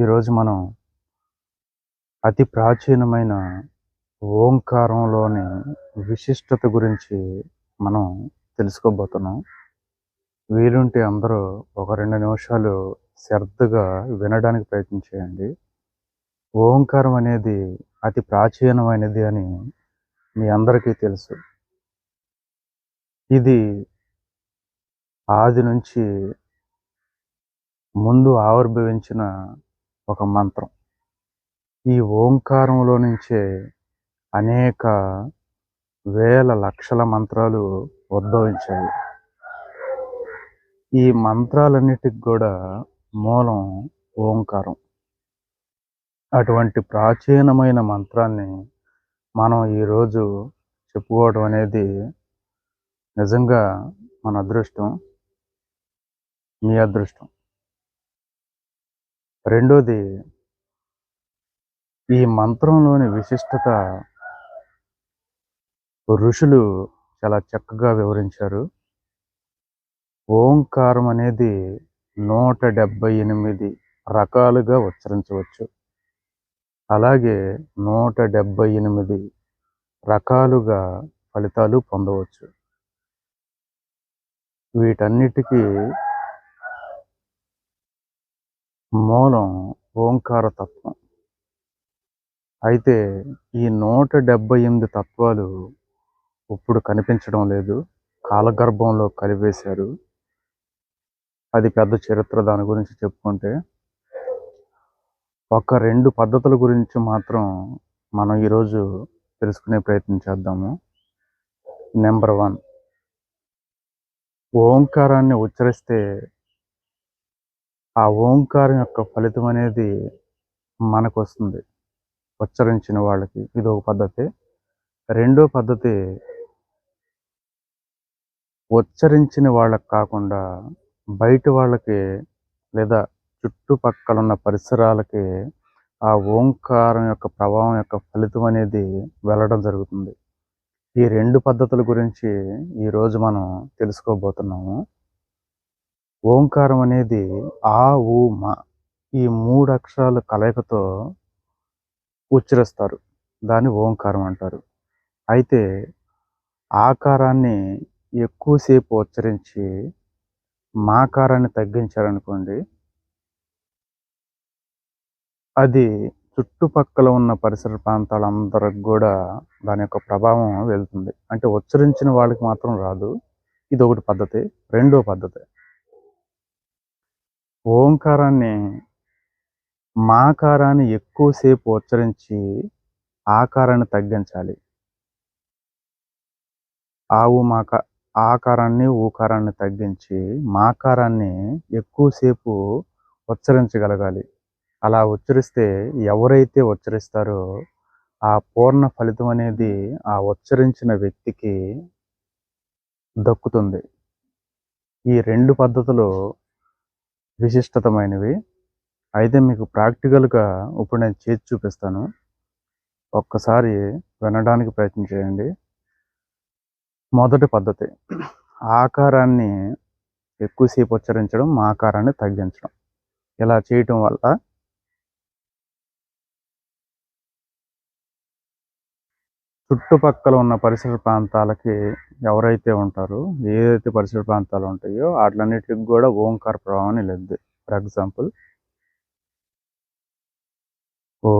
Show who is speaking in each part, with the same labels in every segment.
Speaker 1: ఈరోజు మనం అతి ప్రాచీనమైన ఓంకారంలోని విశిష్టత గురించి మనం తెలుసుకోబోతున్నాం. వీలుంటే అందరూ ఒక రెండు నిమిషాలు శ్రద్ధగా వినడానికి ప్రయత్నం చేయండి. ఓంకారం అనేది అతి ప్రాచీనమైనది అని మీ అందరికీ తెలుసు. ఇది ఆది నుంచి ముందు ఆవిర్భవించిన ఒక మంత్రం. ఈ ఓంకారంలో నుంచే అనేక వేల లక్షల మంత్రాలు ఉద్భవించాయి. ఈ మంత్రాలన్నిటికి కూడా మూలం ఓంకారం. అటువంటి ప్రాచీనమైన మంత్రాన్ని మనం ఈరోజు చెప్పుకోవడం అనేది నిజంగా మన అదృష్టం మీ అదృష్టం. రెండోది ఈ మంత్రంలోని విశిష్టత ఋషులు చాలా చక్కగా వివరించారు. ఓంకారం అనేది నూట డెబ్భై ఎనిమిది రకాలుగా ఉచ్చరించవచ్చు. అలాగే నూట డెబ్బై ఎనిమిది రకాలుగా ఫలితాలు పొందవచ్చు. వీటన్నిటికీ మూలం ఓంకార తత్వం. అయితే ఈ నూట డెబ్బై ఎనిమిది తత్వాలు ఇప్పుడు కనిపించడం లేదు. కాలగర్భంలో కలిపేశారు. అది పెద్ద చరిత్ర దాని గురించి చెప్పుకుంటే. ఒక రెండు పద్ధతుల గురించి మాత్రం మనం ఈరోజు తెలుసుకునే ప్రయత్నం చేద్దాము. Number one. ఓంకారాన్ని ఉచ్చరిస్తే ఆ ఓంకారం యొక్క ఫలితం అనేది మనకు వస్తుంది ఉచ్చరించిన వాళ్ళకి ఇది ఒక పద్ధతి. రెండో పద్ధతి ఉచ్చరించిన వాళ్ళకి కాకుండా బయట వాళ్ళకి లేదా చుట్టుపక్కల ఉన్న పరిసరాలకి ఆ ఓంకారం యొక్క ప్రభావం యొక్క ఫలితం అనేది వెళ్ళడం జరుగుతుంది. ఈ రెండు పద్ధతుల గురించి ఈరోజు మనం తెలుసుకోబోతున్నాము. ఓంకారం అనేది ఆ ఊ మా ఈ మూడు అక్షరాల కలయికతో ఉచ్చరిస్తారు. దాన్ని ఓంకారం అంటారు. అయితే ఆకారాన్ని ఎక్కువసేపు ఉచ్చరించి మాకారాన్ని తగ్గించారనుకోండి అది చుట్టుపక్కల ఉన్న పరిసర ప్రాంతాలందరికి కూడా దాని యొక్క ప్రభావం వెళ్తుంది. అంటే ఉచ్చరించిన వాళ్ళకి మాత్రం రాదు. ఇది ఒకటి పద్ధతి. రెండో పద్ధతి. ఓంకారాన్ని మాకారాన్ని ఎక్కువసేపు ఉచ్చరించి ఆకారాన్ని తగ్గించాలి. ఆవు మాక ఆకారాన్ని ఊకారాన్ని తగ్గించి మాకారాన్ని ఎక్కువసేపు ఉచ్చరించగలగాలి. అలా ఉచ్చరిస్తే ఎవరైతే ఉచ్చరిస్తారో ఆ పూర్ణ ఫలితం అనేది ఆ ఉచ్చరించిన వ్యక్తికి దక్కుతుంది. ఈ రెండు పద్ధతులు విశిష్టతమైనవి. అయితే మీకు ప్రాక్టికల్గా ఇప్పుడు నేను చేసి చూపిస్తాను. ఒక్కసారి వినడానికి ప్రయత్నం చేయండి. మొదటి పద్ధతి ఆకారాన్ని ఎక్కువసేపు ఉచ్చరించడం ఆకారాన్ని తగ్గించడం. ఇలా చేయటం వల్ల చుట్టుపక్కల ఉన్న పరిసర ప్రాంతాలకి ఎవరైతే ఉంటారో ఏదైతే పరిసర ప్రాంతాలు ఉంటాయో వాటిలన్నిటికి కూడా ఓంకార ప్రభావం లేదు ఫర్ ఎగ్జాంపుల్ ఓ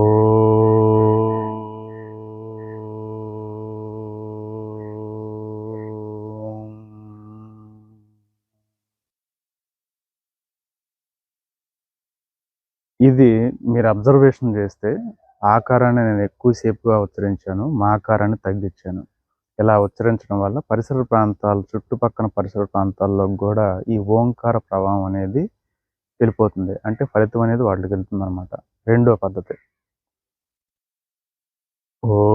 Speaker 1: ఇది మీరు అబ్జర్వేషన్ చేస్తే ఆకారాన్ని నేను ఎక్కువసేపుగా ఉచ్చరించాను మా ఆకారాన్ని తగ్గించాను. ఇలా ఉచ్చరించడం వల్ల పరిసర ప్రాంతాలు చుట్టుపక్కల పరిసర ప్రాంతాల్లో కూడా ఈ ఓంకార ప్రభావం అనేది వెళ్ళిపోతుంది. అంటే ఫలితం అనేది వాటికి వెళ్తుంది అనమాట రెండో పద్ధతి. ఓ.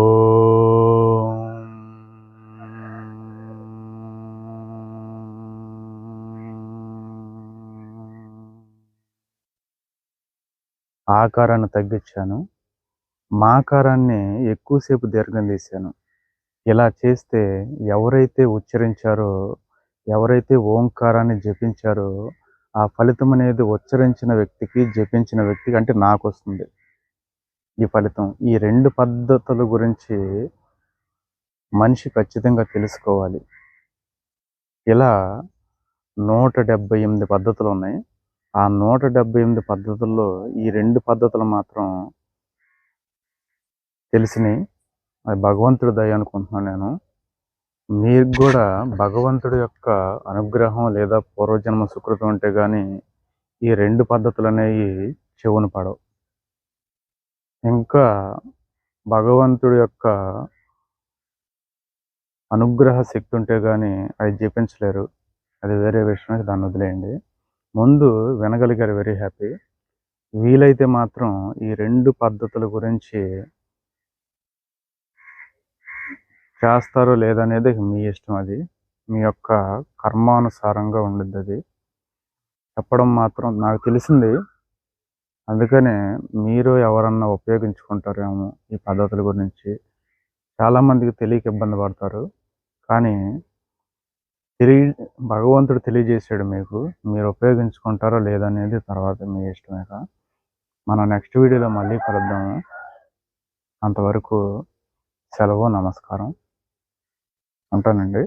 Speaker 1: ఆకారాన్ని తగ్గించాను. మాకారాన్ని ఎక్కువసేపు దీర్ఘం తీశాను. ఇలా చేస్తే ఎవరైతే ఉచ్చరించారో ఎవరైతే ఓంకారాన్ని జపించారో ఆ ఫలితం అనేది ఉచ్చరించిన వ్యక్తికి జపించిన వ్యక్తికి అంటే నాకు వస్తుంది ఈ ఫలితం ఈ రెండు పద్ధతుల గురించి మనిషి ఖచ్చితంగా తెలుసుకోవాలి. ఇలా నూట డెబ్బై ఎనిమిది పద్ధతులు ఉన్నాయి. ఆ నూట డెబ్బై ఎనిమిది పద్ధతుల్లో ఈ రెండు పద్ధతులు మాత్రం తెలిసినాయి అది భగవంతుడి దయ అనుకుంటున్నాను నేను. మీకు కూడా భగవంతుడి యొక్క అనుగ్రహం లేదా పూర్వజన్మ సుకృతం ఉంటే కానీ ఈ రెండు పద్ధతులు అనేవి చెవును పడవు. ఇంకా భగవంతుడి యొక్క అనుగ్రహ శక్తి ఉంటే కానీ అది జపించలేరు. అది వేరే విషయం దాన్ని వదిలేయండి. ముందు వినగలిగారు వెరీ హ్యాపీ వీలైతే మాత్రం ఈ రెండు పద్ధతుల గురించి చేస్తారో లేదనేది మీ ఇష్టం అది. మీ యొక్క కర్మానుసారంగా ఉండిద్ది అది. చెప్పడం మాత్రం నాకు తెలిసింది. అందుకనే మీరు ఎవరన్నా ఉపయోగించుకుంటారేమో ఈ పద్ధతుల గురించి. చాలామందికి తెలియక ఇబ్బంది పడతారు. కానీ తెలియ భగవంతుడు తెలియజేశాడు మీకు మీరు ఉపయోగించుకుంటారో లేదనేది తర్వాత మీ ఇష్టమే మన నెక్స్ట్ వీడియోలో మళ్ళీ కలుద్దాము. అంతవరకు సెలవు నమస్కారం. ఉంటానండి